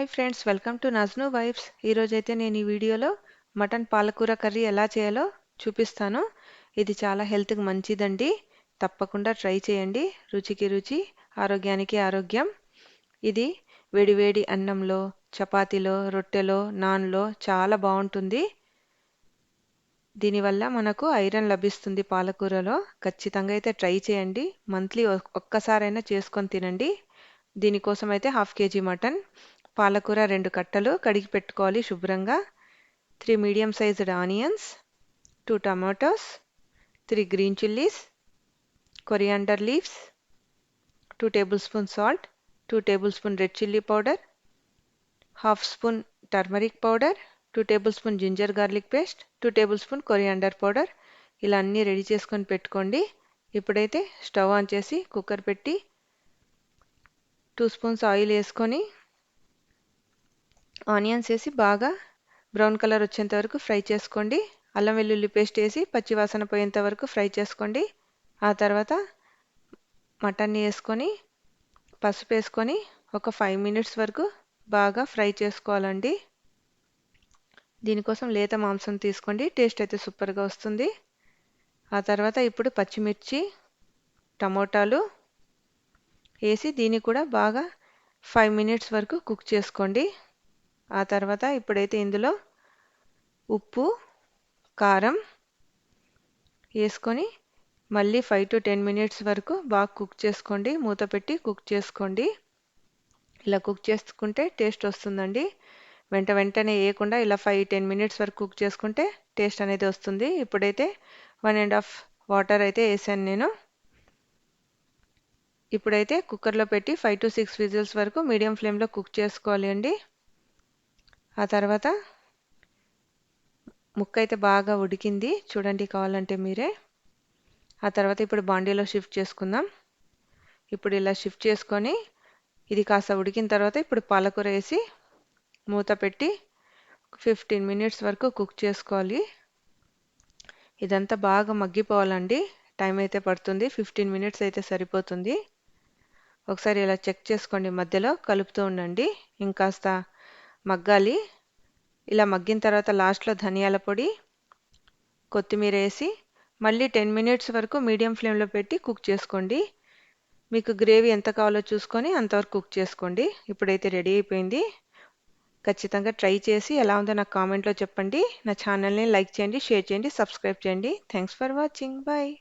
Hi friends welcome to నజ్ను vibes ఈరోజైతే నేను ఈ వీడియోలో మటన్ పాలకూర కర్రీ ఎలా చేయాలో చూపిస్తాను. ఇది చాలా హెల్త్కి మంచిదండి. తప్పకుండా ట్రై చేయండి. రుచికి రుచి ఆరోగ్యానికి ఆరోగ్యం. ఇది వేడివేడి అన్నంలో చపాతీలో రొట్టెలో నాన్లో చాలా బాగుంటుంది. దీనివల్ల మనకు ఐరన్ లభిస్తుంది పాలకూరలో. ఖచ్చితంగా అయితే ట్రై చేయండి. మంత్లీ ఒక్కసారైనా చేసుకొని తినండి. దీనికోసం అయితే హాఫ్ కేజీ మటన్. పాలకూర రెండు కట్టలు కడిగి పెట్టుకోవాలి శుభ్రంగా. Three medium sized onions two tomatoes three green chillies coriander leaves two tablespoon salt two tablespoon red chilli powder half spoon turmeric powder two tablespoon ginger garlic paste two tablespoon coriander powder. ఇలా అన్నీ ready చేసుకొని పెట్టుకోండి. ఇప్పుడైతే stove on చేసి cooker పెట్టి two spoons oil వేసుకొని onions వేసి బాగా బ్రౌన్ కలర్ వచ్చేంత వరకు ఫ్రై చేసుకోండి. అల్లం వెల్లుల్లి పేస్ట్ వేసి పచ్చివాసన పోయేంత వరకు ఫ్రై చేసుకోండి. ఆ తర్వాత మటన్ని వేసుకొని పసుపు వేసుకొని ఒక ఫైవ్ మినిట్స్ వరకు బాగా ఫ్రై చేసుకోవాలండి. దీనికోసం లేత మాంసం తీసుకోండి. టేస్ట్ అయితే సూపర్గా వస్తుంది. ఆ తర్వాత ఇప్పుడు పచ్చిమిర్చి టమోటాలు వేసి దీన్ని కూడా బాగా ఫైవ్ మినిట్స్ వరకు కుక్ చేసుకోండి. ఆ తర్వాత ఇప్పుడైతే ఇందులో ఉప్పు కారం వేసుకొని మళ్ళీ ఫైవ్ టు టెన్ మినిట్స్ వరకు బాగా కుక్ చేసుకోండి. మూత పెట్టి కుక్ చేసుకోండి. ఇలా కుక్ చేసుకుంటే టేస్ట్ వస్తుందండి. వెంట వెంటనే వేయకుండా ఇలా ఫైవ్ టెన్ మినిట్స్ వరకు కుక్ చేసుకుంటే టేస్ట్ అనేది వస్తుంది. ఇప్పుడైతే వన్ అండ్ హాఫ్ వాటర్ అయితే వేసాను నేను. ఇప్పుడైతే కుక్కర్లో పెట్టి ఫైవ్ టు సిక్స్ విజిల్స్ వరకు మీడియం ఫ్లేమ్లో కుక్ చేసుకోవాలి అండి. ఆ తర్వాత ముక్క అయితే బాగా ఉడికింది. చూడండి కావాలంటే మీరే. ఆ తర్వాత ఇప్పుడు బాండీలో షిఫ్ట్ చేసుకుందాం. ఇప్పుడు ఇలా షిఫ్ట్ చేసుకొని ఇది కాస్త ఉడికిన తర్వాత ఇప్పుడు పాలకూర వేసి మూత పెట్టి ఫిఫ్టీన్ మినిట్స్ వరకు కుక్ చేసుకోవాలి. ఇదంతా బాగా మగ్గిపోవాలండి. టైం అయితే పడుతుంది. ఫిఫ్టీన్ మినిట్స్ అయితే సరిపోతుంది. ఒకసారి ఇలా చెక్ చేసుకోండి మధ్యలో. కలుపుతూ ఉండండి. ఇంకాస్త మగ్గాలి. ఇలా మగ్గిన తర్వాత లాస్ట్లో ధనియాల పొడి కొత్తిమీర వేసి మళ్ళీ టెన్ మినిట్స్ వరకు మీడియం ఫ్లేమ్లో పెట్టి కుక్ చేసుకోండి. మీకు గ్రేవీ ఎంత కావాలో చూసుకొని అంతవరకు కుక్ చేసుకోండి. ఇప్పుడైతే రెడీ అయిపోయింది. ఖచ్చితంగా ట్రై చేసి ఎలా ఉందో నాకు కామెంట్లో చెప్పండి. నా ఛానల్ని లైక్ చేయండి షేర్ చేయండి సబ్స్క్రైబ్ చేయండి. Thanks for watching. బాయ్.